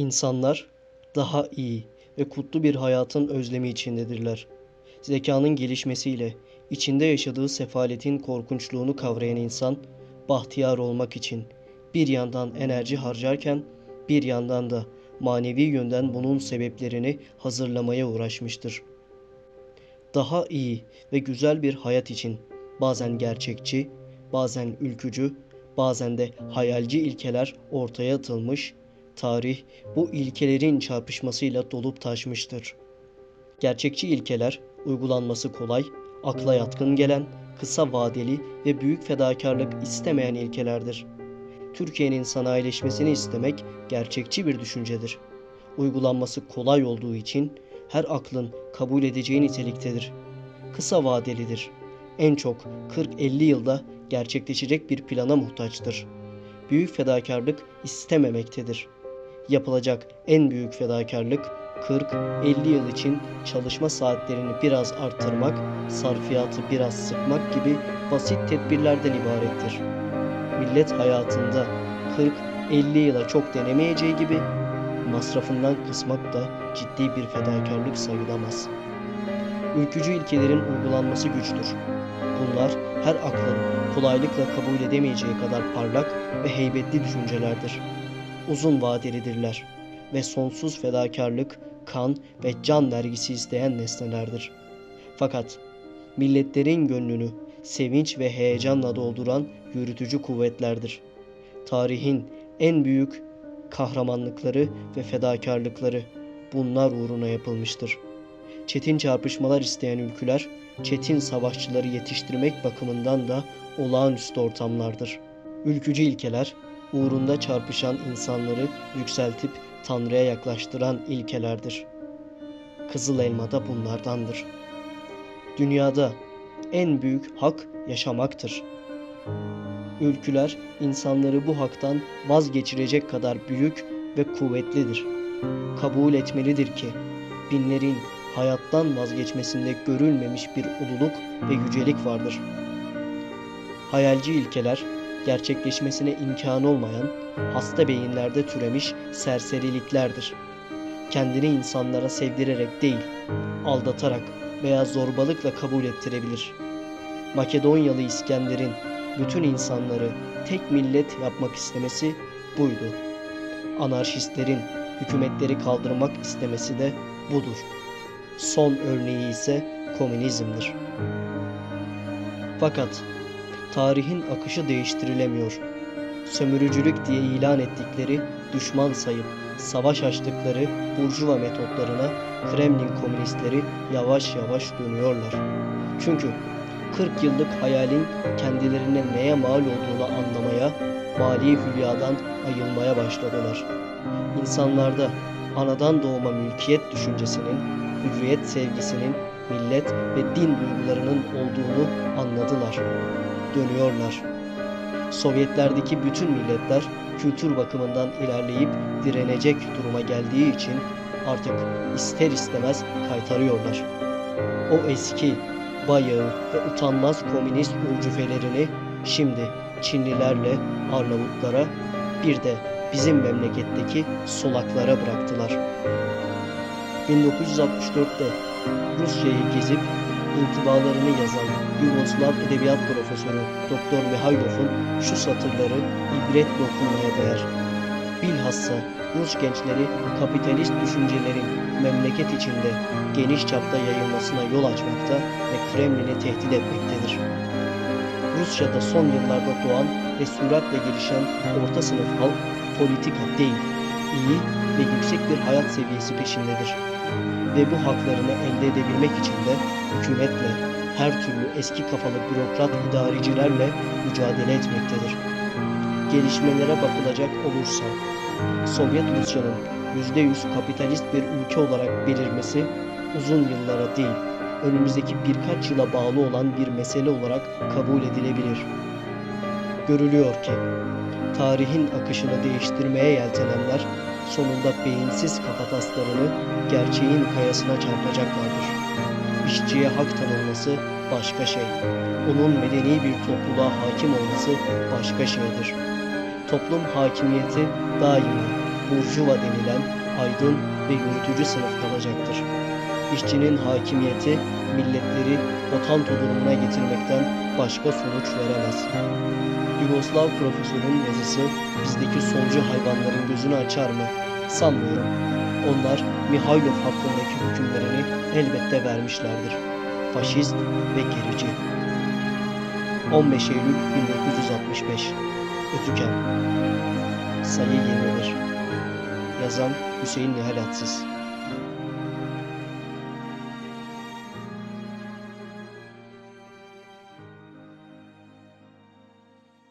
İnsanlar daha iyi ve kutlu bir hayatın özlemi içindedirler. Zekanın gelişmesiyle içinde yaşadığı sefaletin korkunçluğunu kavrayan insan bahtiyar olmak için bir yandan enerji harcarken bir yandan da manevi yönden bunun sebeplerini hazırlamaya uğraşmıştır. Daha iyi ve güzel bir hayat için bazen gerçekçi, bazen ülkücü, bazen de hayalci ilkeler ortaya atılmış, tarih bu ilkelerin çarpışmasıyla dolup taşmıştır. Gerçekçi ilkeler uygulanması kolay, akla yatkın gelen, kısa vadeli ve büyük fedakarlık istemeyen ilkelerdir. Türkiye'nin sanayileşmesini istemek gerçekçi bir düşüncedir. Uygulanması kolay olduğu için her aklın kabul edeceği niteliktedir. Kısa vadelidir. En çok 40-50 yılda gerçekleşecek bir plana muhtaçtır. Büyük fedakarlık istememektedir. Yapılacak en büyük fedakarlık 40-50 yıl için çalışma saatlerini biraz arttırmak, sarfiyatı biraz sıkmak gibi basit tedbirlerden ibarettir. Millet hayatında 40-50 yıla çok denemeyeceği gibi masrafından kısmak da ciddi bir fedakarlık sayılamaz. Ülkücü ilkelerin uygulanması güçtür. Bunlar her aklın kolaylıkla kabul edemeyeceği kadar parlak ve heybetli düşüncelerdir. Uzun vadelidirler ve sonsuz fedakarlık, kan ve can vergisi isteyen nesnelerdir. Fakat milletlerin gönlünü sevinç ve heyecanla dolduran yürütücü kuvvetlerdir. Tarihin en büyük kahramanlıkları ve fedakarlıkları bunlar uğruna yapılmıştır. Çetin çarpışmalar isteyen ülküler, çetin savaşçıları yetiştirmek bakımından da olağanüstü ortamlardır. Ülkücü ilkeler, uğrunda çarpışan insanları yükseltip Tanrı'ya yaklaştıran ilkelerdir. Kızıl elma da bunlardandır. Dünyada en büyük hak yaşamaktır. Ülküler insanları bu haktan vazgeçirecek kadar büyük ve kuvvetlidir. Kabul etmelidir ki binlerin hayattan vazgeçmesinde görülmemiş bir ululuk ve yücelik vardır. Hayalci ilkeler gerçekleşmesine imkan olmayan hasta beyinlerde türemiş serseriliklerdir. Kendini insanlara sevdirerek değil, aldatarak veya zorbalıkla kabul ettirebilir. Makedonyalı İskender'in bütün insanları tek millet yapmak istemesi buydu. Anarşistlerin hükümetleri kaldırmak istemesi de budur. Son örneği ise komünizmdir. Fakat tarihin akışı değiştirilemiyor. Sömürücülük diye ilan ettikleri, düşman sayıp savaş açtıkları burjuva metotlarına Kremlin komünistleri yavaş yavaş dönüyorlar. Çünkü 40 yıllık hayalin kendilerine neye mal olduğunu anlamaya, mali hülyadan ayılmaya başladılar. İnsanlarda anadan doğma mülkiyet düşüncesinin, hürriyet sevgisinin, millet ve din duygularının olduğunu anladılar. Dönüyorlar. Sovyetlerdeki bütün milletler kültür bakımından ilerleyip direnecek duruma geldiği için artık ister istemez kaytarıyorlar. O eski bayağı ve utanmaz komünist urcufelerini şimdi Çinlilerle Arnavutlara bir de bizim memleketteki solaklara bıraktılar. 1964'te Rusya'yı gezip intibalarını yazan Yugoslav Edebiyat Profesörü Doktor Mihailov'un şu satırları ibretle okunmaya değer. Bilhassa Rus gençleri kapitalist düşüncelerin memleket içinde geniş çapta yayılmasına yol açmakta ve Kremlin'i tehdit etmektedir. Rusya'da son yıllarda doğan ve süratle gelişen orta sınıf halk politika değil, iyi ve yüksek bir hayat seviyesi peşindedir. Ve bu haklarını elde edebilmek için de hükümetle, her türlü eski kafalı bürokrat idarecilerle mücadele etmektedir. Gelişmelere bakılacak olursa, Sovyet Rusya'nın %100 kapitalist bir ülke olarak belirmesi uzun yıllara değil, önümüzdeki birkaç yıla bağlı olan bir mesele olarak kabul edilebilir. Görülüyor ki tarihin akışını değiştirmeye yeltenenler sonunda beyinsiz kafataslarını gerçeğin kayasına çarpacaklardır. İşçiye hak tanınması başka şey. Onun medeni bir topluluğa hakim olması başka şeydir. Toplum hakimiyeti daima burjuva denilen aydın ve yürütücü sınıf kalacaktır. İşçinin hakimiyeti milletleri otanto durumuna getirmekten başka sonuç veremez. Yugoslav profesörün yazısı bizdeki solcu hayvanların gözünü açar mı? Sanmıyorum. Onlar Mihailov hakkındaki hükümlerini elbette vermişlerdir. Faşist ve gerici. 15 Eylül 1965 Ötüken Sayı 21 Yazan Hüseyin Nihal Atsiz